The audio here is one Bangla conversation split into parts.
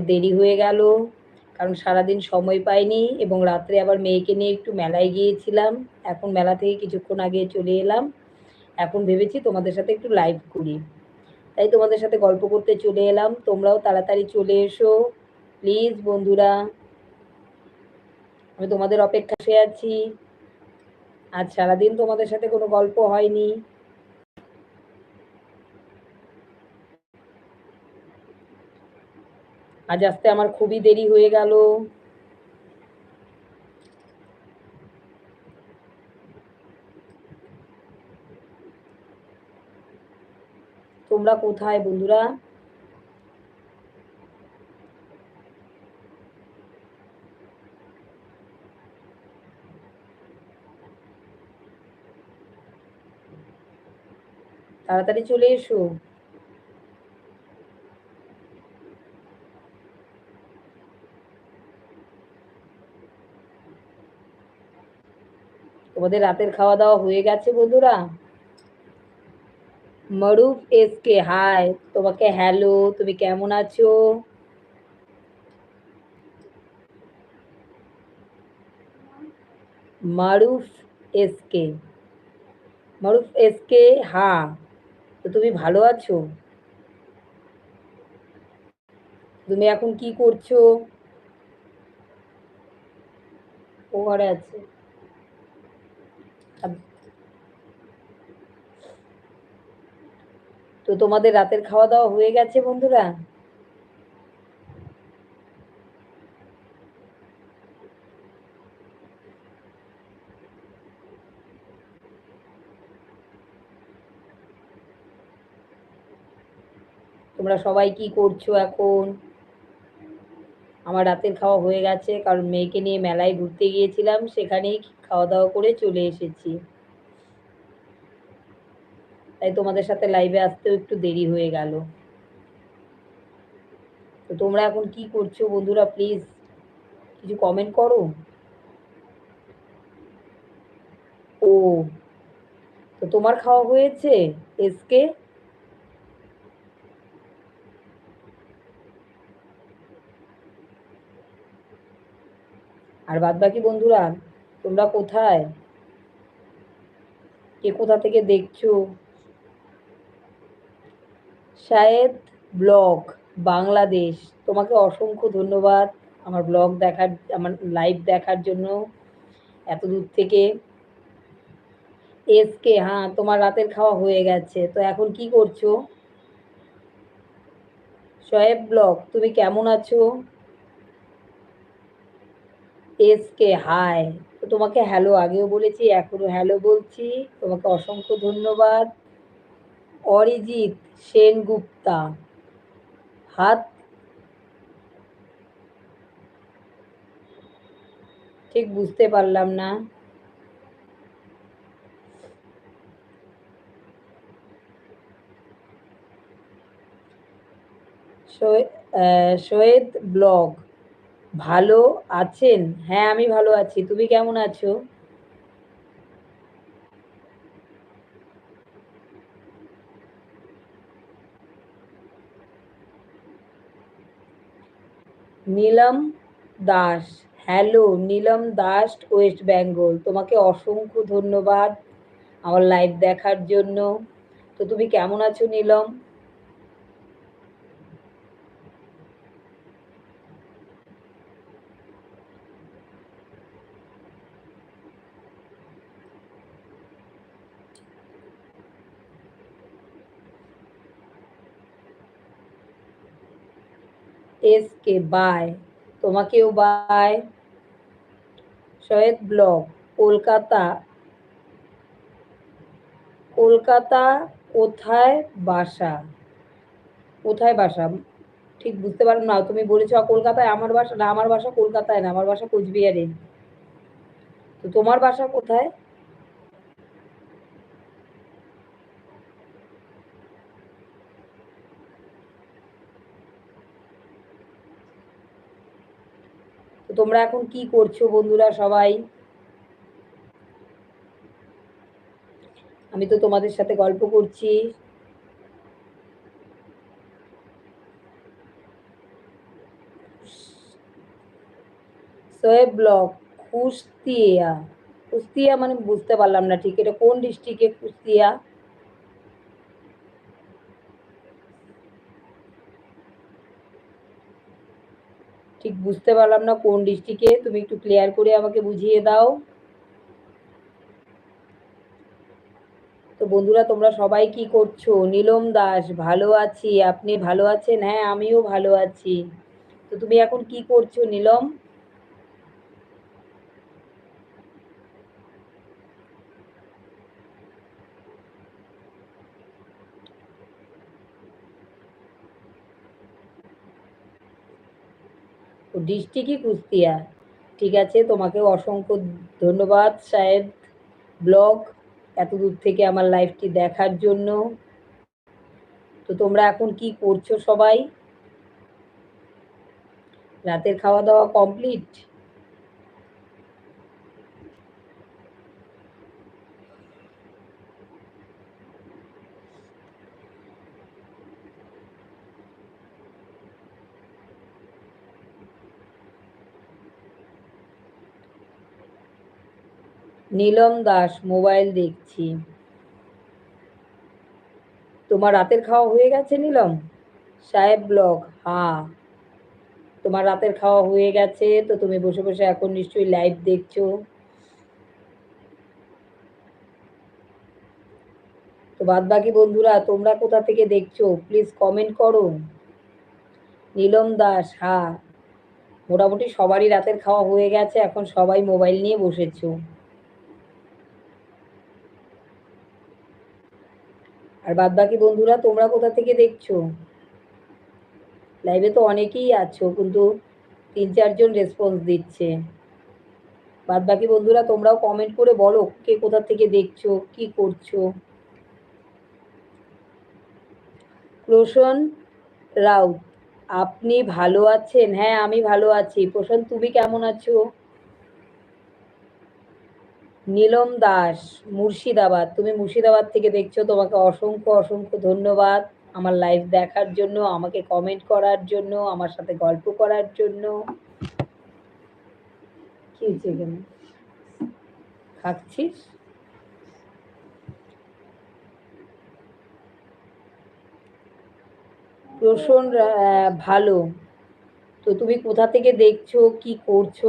দেরি হয়ে গেল, কারণ সারাদিন সময় পাইনি এবং রাত্রে আবার মেয়েকে নিয়ে একটু মেলায় গিয়েছিলাম। এখন মেলা থেকে কিছুক্ষণ আগে চলে এলাম। এখন ভেবেছি তোমাদের সাথে একটু লাইভ করি। তাই তোমাদের সাথে গল্প করতে চলে এলাম। তোমরাও তাড়াতাড়ি চলে এসো। প্লিজ বন্ধুরা। আমি তোমাদের অপেক্ষায় আছি। আজ সারাদিন তোমাদের সাথে কোনো গল্প হয়নি। আজ আসতে আমার খুবই দেরি হয়ে গেল। তোমরা কোথায় বন্ধুরা? তাড়াতাড়ি চলে এসো। তোমাদের রাতের খাওয়া দাওয়া হয়ে গেছে, বন্ধুরা। মরুফ এসকে হাই তোমাকে হ্যালো তুমি কেমন আছো? মারুফ এসকে মারুফ এসকে হা তো তুমি ভালো আছো? তুমি এখন কি করছ? ও ঘরে আছে। তো তোমাদের রাতের খাওয়া দাওয়া হয়ে গেছে বন্ধুরা? তোমরা সবাই কি করছ এখন? আমার রাতের খাওয়া হয়ে গেছে, কারণ মেয়েকে নিয়ে মেলায় ঘুরতে গিয়েছিলাম, সেখানেই খাওয়া দাওয়া করে চলে এসেছি। তাই তোমাদের সাথে লাইভে আসতেও একটু দেরি হয়ে গেল। তো তোমরা এখন কি করছ বন্ধুরা প্লিজ কিছু কমেন্ট করো? ও, তো তোমার খাওয়া হয়েছে এসকে আর বাদ বাকি বন্ধুরা তোমরা কোথায়? কে কোথা থেকে দেখছ? শায়েদ ব্লগ, বাংলাদেশ। তোমাকে অসংখ্য ধন্যবাদ আমার ব্লগ দেখার, আমার লাইভ দেখার জন্য এত দূর থেকে। এসকে হ্যাঁ তোমার রাতের খাওয়া হয়ে গেছে। তো এখন কি করছ? শোয়েব ব্লগ, তুমি কেমন আছো? এসকে তো তোমাকে হ্যালো আগেও বলেছি, এখনও হ্যালো বলছি। তোমাকে অসংখ্য ধন্যবাদ। অরিজিৎ সেনগুপ্তা হাত ঠিক বুঝতে পারলাম না। সৈয়দ ব্লগ। ভালো আছেন? হ্যাঁ আমি ভালো আছি। তুমি কেমন আছো? নীলম দাস। Hello, Nilam Das, West Bengal. তোমাকে অসংখ্য ধন্যবাদ আমার লাইভ দেখার জন্য। তো তুমি কেমন আছো, নীলম? এস কে বাই তোমাকেও বাই সৈয়দ ব্লক কলকাতা। কলকাতা কোথায় বাসা? কোথায় বাসা? ঠিক বুঝতে পারলাম না, তুমি বলেছ কলকাতায় আমার বাসা? না, আমার বাসা কলকাতায় না, আমার বাসা কোচবিহারে। তো তোমার বাসা কোথায়? তোমরা এখন কি করছ বন্ধুরা সবাই? আমি তো তোমাদের সাথে গল্প করছি। সোয়েব ব্লক কুস্তিয়া কুস্তিয়া মানে বুঝতে পারলাম না ঠিক, এটা কোন ডিস্ট্রিক্টে কুস্তিয়া বুঝতে পারলাম না কোন ডিস্ট্রিক্টে। তুমি একটু ক্লিয়ার করে আমাকে বুঝিয়ে দাও। তো বন্ধুরা, তোমরা সবাই কি করছ? নীলম দাস, ভালো আছি। আপনি ভালো আছেন? হ্যাঁ আমিও ভালো আছি। তো তুমি এখন কি করছ নীলম? ডিস্ট্রিক্টই কুস্তিয়া? ঠিক আছে, তোমাকে অসংখ্য ধন্যবাদ সাহেব। ব্লগ এত দূর থেকে আমার লাইফটি দেখার জন্য। তো তোমরা এখন কি করছ সবাই? রাতের খাওয়া দাওয়া কমপ্লিট? নীলম দাস, মোবাইল দেখছি। তোমার রাতের খাওয়া হয়ে গেছে নীলম? সাহেব ব্লগ হ্যাঁ। তোমার রাতের খাওয়া হয়ে গেছে, তো তুমি বসে বসে এখন নিশ্চয়ই লাইভ দেখছ। তো বাদ বাকি বন্ধুরা, তোমরা কোথা থেকে দেখছ? প্লিজ কমেন্ট করো। নীলম দাস হ্যাঁ। মোটামুটি সবারই রাতের খাওয়া হয়ে গেছে, এখন সবাই মোবাইল নিয়ে বসেছো। আর বাদ বাকি বন্ধুরা, তোমরা কোথা থেকে দেখছ? লাইভে তো অনেকেই আছো, কিন্তু তিন চারজন রেসপন্স দিচ্ছে। বাদ বাকি বন্ধুরা, তোমরাও কমেন্ট করে বলো কে কোথা থেকে দেখছ, কি করছ? প্রসন রাউত, আপনি ভালো আছেন? হ্যাঁ আমি ভালো আছি। প্রসন, তুমি কেমন আছো? নীলম দাস, মুর্শিদাবাদ। তুমি মুর্শিদাবাদ থেকে দেখছ, তোমাকে অসংখ্য অসংখ্য ধন্যবাদ আমার লাইভ দেখার জন্য, আমাকে কমেন্ট করার জন্য, আমার সাথে গল্প করার জন্য। কি হয়েছে এখানে? খাচ্ছিস প্রসন ভালো। তো তুমি কোথা থেকে দেখছ, কি করছ?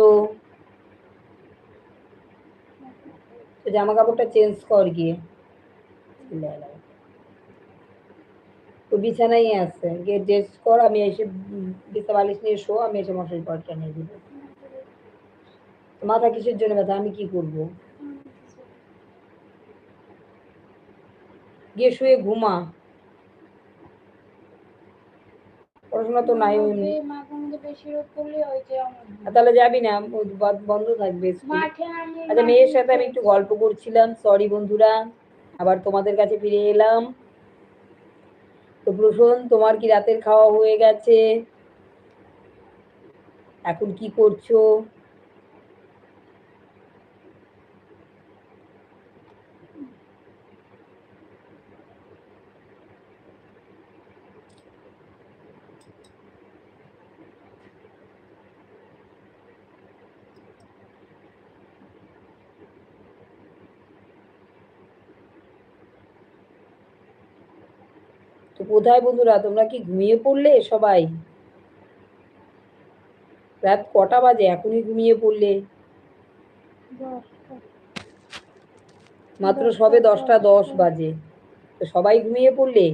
জামা কাপড়টা চেঞ্জ কর গিয়ে। তো বিছানাই আছে। গিয়ে ড্রেস কর, আমি এসে বিছা বালিশ নিয়ে শো, আমি এসে মশারি পরটা নিয়ে দিব। মাথা কিসের জন্য ব্যথা? আমি কি করব? গিয়ে শুয়ে ঘুমা। পড়াশোনা তো নাই। তাহলে যাবি না বন্ধ থাকবে আচ্ছা মেয়ের সাথে আমি একটু গল্প করছিলাম সরি বন্ধুরা। আবার তোমাদের কাছে ফিরে এলাম। তো প্রসন তোমার কি রাতের খাওয়া হয়ে গেছে? এখন কি করছ তো কোথায় বন্ধুরা তোমরা কি ঘুমিয়ে পড়লে সবাই? রাত কটা বাজে? এখনই ঘুমিয়ে পড়লে? মাত্র সবে দশটা দশ বাজে। তো সবাই ঘুমিয়ে পড়লে?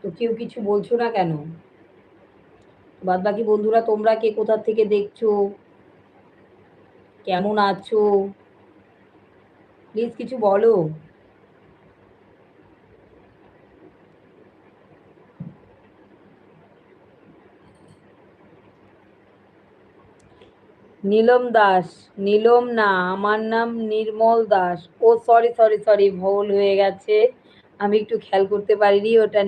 তো কেউ কিছু বলছো না কেন? বাদ বাকি বন্ধুরা, তোমরা কে কোথা থেকে দেখছ? কেমন আছো? প্লিজ কিছু বলো। নীলম দাস, নীলম না, আমার নাম নির্মল দাস। ও সরি সরি সরি ভুল হয়ে গেছে। আমি একটু খেয়াল করতে পারিনি, ওটা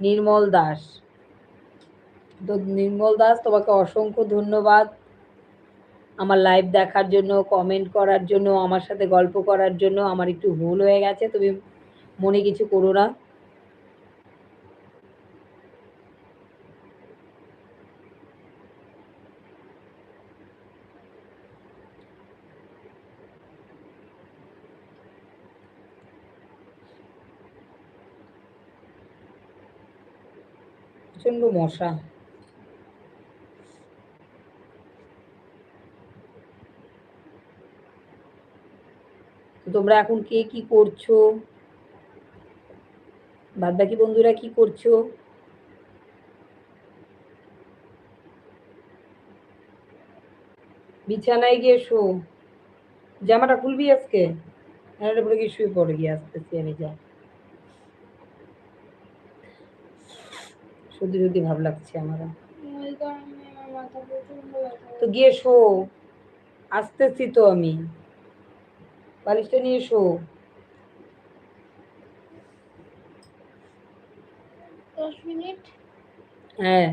নির্মল দাস। তো নির্মল দাস, তোমাকে অসংখ্য ধন্যবাদ আমার লাইভ দেখার জন্য কমেন্ট করার জন্য, আমার সাথে গল্প করার জন্য। আমার একটু ভুল হয়ে গেছে, তুমি মনে কিছু করো না। প্রচণ্ড মশা তো তোমরা এখন কে কি করছ? বাদ বাকি বন্ধুরা কি করছ? বিছানায় গিয়ে শো। জামাটা খুলবি আজকে? পরে গিয়ে শুয়ে পড়ে গিয়ে আসতেছি আমি যা। সত্যি সত্যি ভাব লাগছে আমার তো গিয়ে শো। আসতেছি তো আমি। বালিশটা নিয়ে শো দশ মিনিট। হ্যাঁ।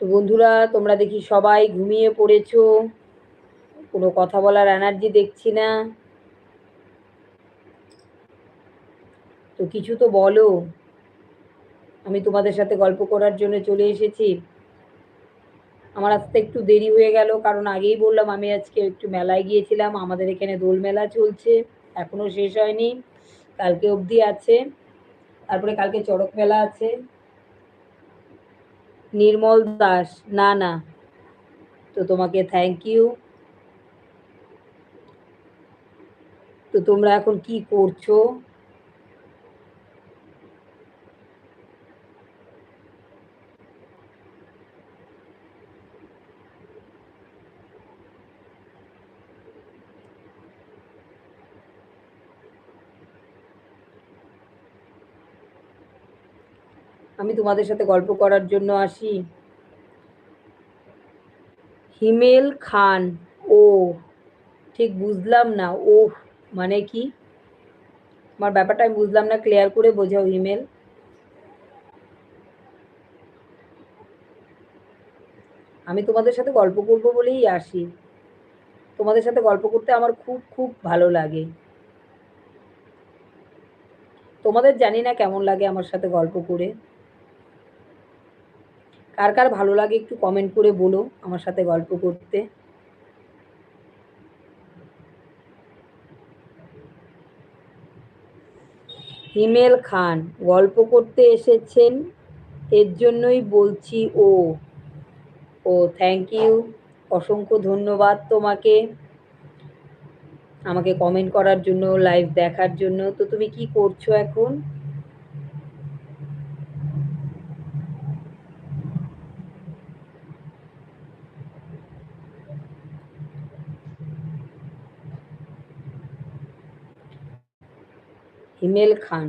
তো বন্ধুরা তোমরা দেখি সবাই ঘুমিয়ে পড়েছো। কোনো কথা বলার এনার্জি দেখছি না। তো কিছু তো বলো। আমি তোমাদের সাথে গল্প করার জন্য চলে এসেছি। আমার আসতে একটু দেরি হয়ে গেল, কারণ আগেই বললাম আমি আজকে একটু মেলায় গিয়েছিলাম, আমাদের এখানে দোল মেলা চলছে, এখনও শেষ হয়নি, কালকে অবধি আছে, তারপরে কালকে চড়ক মেলা আছে। নির্মল দাস, না না, তো তোমাকে থ্যাংক ইউ তো তোমরা এখন কি করছ আমি তোমাদের সাথে গল্প করার জন্য আসি। হিমেল খান, ও, ঠিক বুঝলাম না ও মানে কি? আমার ব্যাপারটা আমি বুঝলাম না ক্লিয়ার করে বোঝাও হিমেল। আমি তোমাদের সাথে গল্প করব বলেই আসি। তোমাদের সাথে গল্প করতে আমার খুব খুব ভালো লাগে। তোমাদের জানি না কেমন লাগে আমার সাথে গল্প করে। কার কার ভালো লাগে একটু কমেন্ট করে বলো আমার সাথে গল্প করতে। হিমেল খান, গল্প করতে এসেছেন, এর জন্যই বলছি ও। ও থ্যাংক ইউ অসংখ্য ধন্যবাদ তোমাকে। আমাকে কমেন্ট করার জন্য লাইভ দেখার জন্য। তো তুমি কি করছ এখন? হিমেল খান।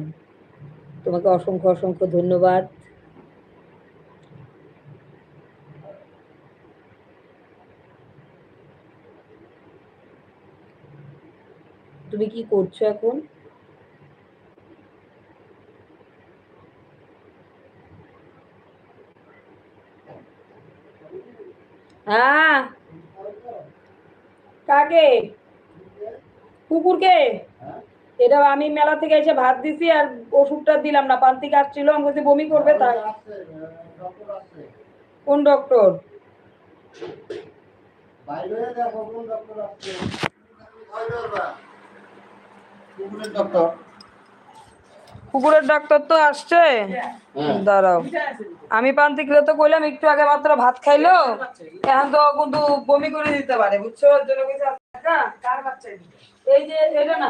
তোমাকে অসংখ্য অসংখ্য ধন্যবাদ। তুমি কি করছ এখন? হ্যাঁ কাকে? কুকুরকে? এটা আমি মেলা থেকে এসে ভাত দিছি আর ওষুধটা দিলাম না। পান্তি কাটছিল আমি বলছি বমি করবে তাই। কোন ডক্টর কুকুরের ডক্টর ডাক্তার তো আসছে? হ্যাঁ। দাঁড়াও। আমি পান্তি খেলে তো কইলাম একটু আগে মাত্র ভাত খাইলো। এখন তো কিন্তু বমি করে দিতে পারে বুঝছ? এই যে এটা না।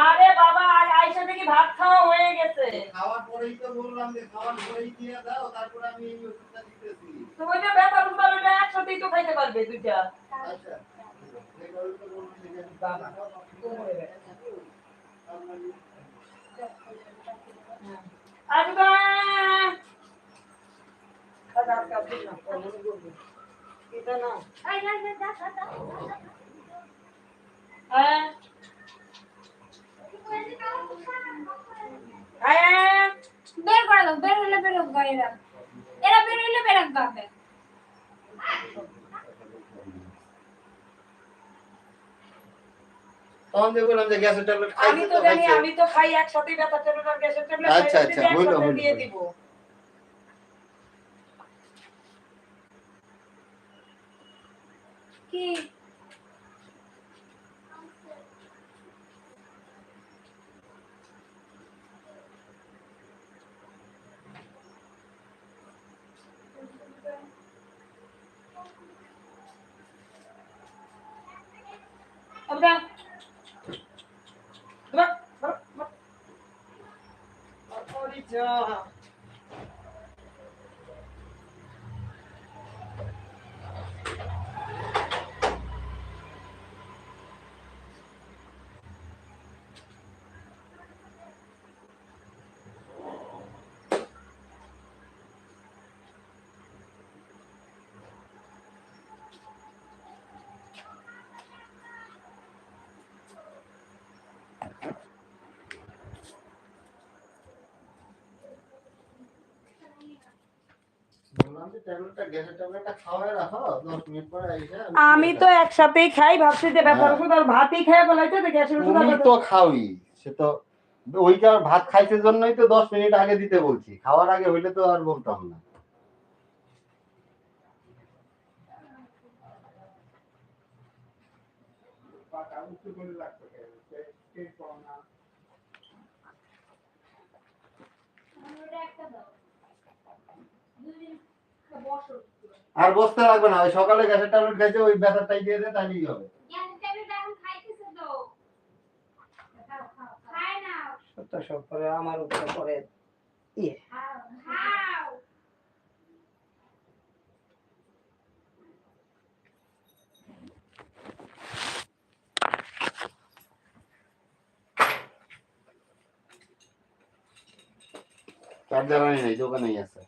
আরে বাবা আজ আয়সা থেকে ভাত খাওয়া হয়ে গেছে। খাওয়ার পরেই তো বললাম যে খাওয়ার পরেই দিয়ে দাও তারপর আমি এই ওষুধটা দিতেছি। তো ওই যে ব্যথা উঠবার ওটা একসাথেই তো খাইতে পারবে দুইটা। আচ্ছা। তো। আসবা না, এটা না এই, এই, এই, যা, যা, যা। হ্যাঁ হ্যাঁ বের করে দাও বের হইলে বের হোক এরা এরা বের হইলে বের হোক বাপে তখন দিয়ে বললাম যে গ্যাসের ট্যাবলেট আমি তো জানি আমি তো খাই একসাথে ব্যথা ট্যাবলেট আর গ্যাসের ট্যাবলেট আচ্ছা, আচ্ছা, দিয়ে। দিব। কি? બધા. બરાબર બરાબર আমি তো একসাথেই খাই ভাবছি যে ব্যাপার হ্যাঁ। ওষুধ আর ভাতই খাই বলাইছে যে গ্যাসের ওষুধ আমি তো খাওই সে তো ওইটা ভাত খাইছে জন্যই তো 10 মিনিট আগে দিতে বলছি খাওয়ার আগে হইলে তো আর বলতাম না ওটা একটা দাও দুদিন বসো আর বসতে লাগবে না ওই সকালে গ্যাসের ট্যাবলেট খাইছে ওই ব্যথাটাই দিয়ে দে তাহলেই হবে গ্যাসের ট্যাবলেট এখন খাইতেছে তো খাও খাও খায় না সত্য সব করে আমার উপরে পরে ইয়ে চার্জার আনি নাই দোকানেই আছে।